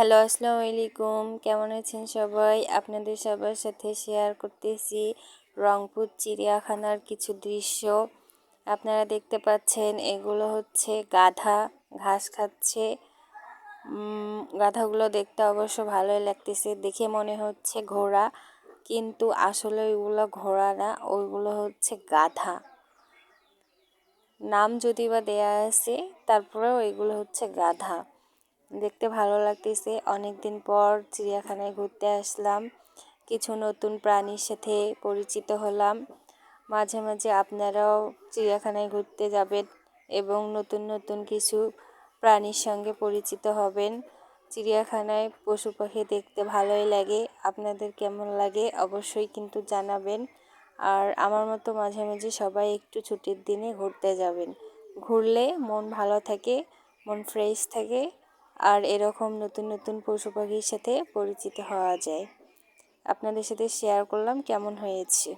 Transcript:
Hello, আসসালামু আলাইকুম। কেমন আছেন সবাই? আপনাদের সবার সাথে শেয়ার করতেছি রংপুর চিড়িয়াখানার কিছু দৃশ্য। আপনারা দেখতে পাচ্ছেন এগুলো হচ্ছে গাধা, ঘাস খাচ্ছে। গাধাগুলো দেখতে অবশ্য ভালোই লাগতেছে, দেখে মনে হচ্ছে ঘোড়া। কিন্তু আসলে ওইগুলো ঘোড়া না, ওইগুলো হচ্ছে গাধা। নাম যদি বা দেয়া আছে, তারপরেও এগুলো হচ্ছে গাধা। দেখতে ভালো লাগতেছে। অনেক দিন পর চিড়িয়াখানায় ঘুরতে আসলাম। কিছু নতুন প্রাণীর সাথে পরিচিত হলাম। মাঝে মাঝে আপনারাও চিড়িয়াখানায় ঘুরতে যাবেন এবং নতুন নতুন কিছু প্রাণীর সঙ্গে পরিচিত হবেন। চিড়িয়াখানায় পশু পাখি দেখতে ভালোই লাগে। আপনাদের কেমন লাগে অবশ্যই কিন্তু জানাবেন। আর আমার মতো মাঝে মাঝে সবাই একটু ছুটির দিনে ঘুরতে যাবেন। ঘুরলে মন ভালো থাকে, মন ফ্রেশ থাকে। আর এরকম নতুন নতুন পশু পাখির সাথে পরিচিত হওয়া যায়। আপনাদের সাথে শেয়ার করলাম কেমন হয়েছে।